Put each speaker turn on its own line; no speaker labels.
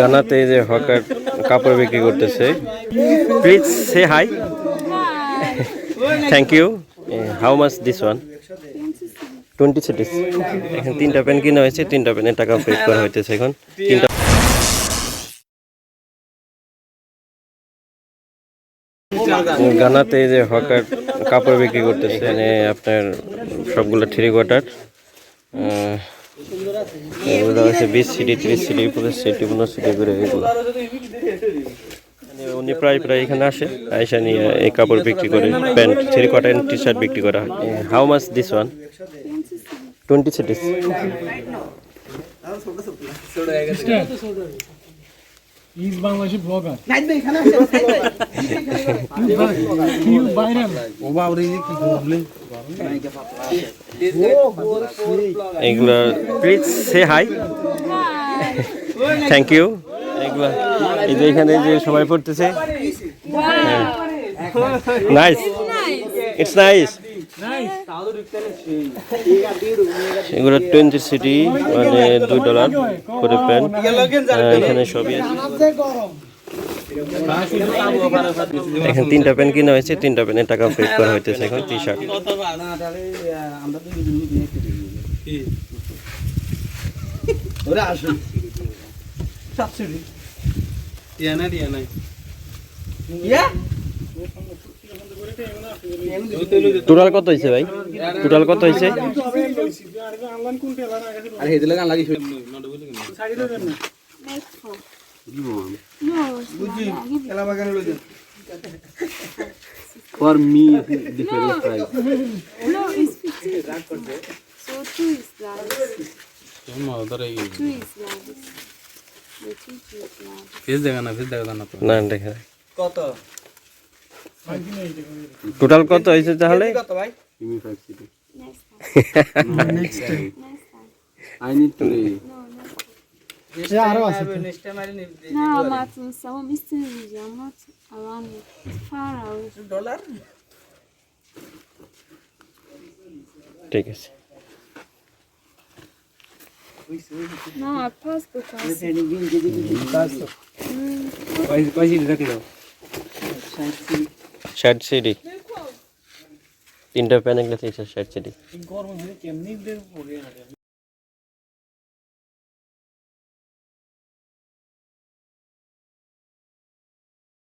গানাতে যে হকার কাপড় বিক্রি করতেছে। Please say hi thank you how much this one twenty cedis এখন তিনটা পেন কিনা হয়েছে, তিনটা পেনের টাকা পে করা হইতেছে এখন। তিনটা গানাতে যে হকার কাপড় বিক্রি করতেছে আপনার সবগুলো থ্রি কোয়ার্টার এগুলো হচ্ছে বিশ সিটি ত্রিশ সিটি পঁচিশ সিটি পনেরো সিটি করে এগুলো। মানে উনি প্রায় প্রায় এখানে আসে আইসা নিয়ে এই কাপড় বিক্রি করে pant three quarter T shirt বিক্রি করা হয়। How much this one twenty cedis
Blogger. He's viral.
এগুলো please say hi thank you এগুলো এই যে এখানে যে সবাই পড়তেছে। নাইস ইটস নাইস এগুলো টোয়েন্টি সিটি মানে দুই ডলার করে প্যান্ট এখানে সবই আছে। এখন তিনটা প্যান্ট কিনা হয়েছে তিনটা প্যান্টের টাকা পে করা হইতেছে এখন টি শার্ট টোটাল কত হয়েছে ভাই টোটাল কত হয়েছে
For me, different price.
No, it's 50. So two is like this. Two is like this. The two two is like this.
Face দেখা না ফেস দেখা না তো
না দেখা টোটাল কত হয়েছে তাহলে
Give me five city.
Next time.
Next time.
Next time.
I need to pay.
No, next time. No, I'm at some mystery. I'm not around it. It's far away.
ঠিক আছে
No, I passed because.
কয় cedi রাখল
ষাট CD তিনটা pan গেছে ষাট CD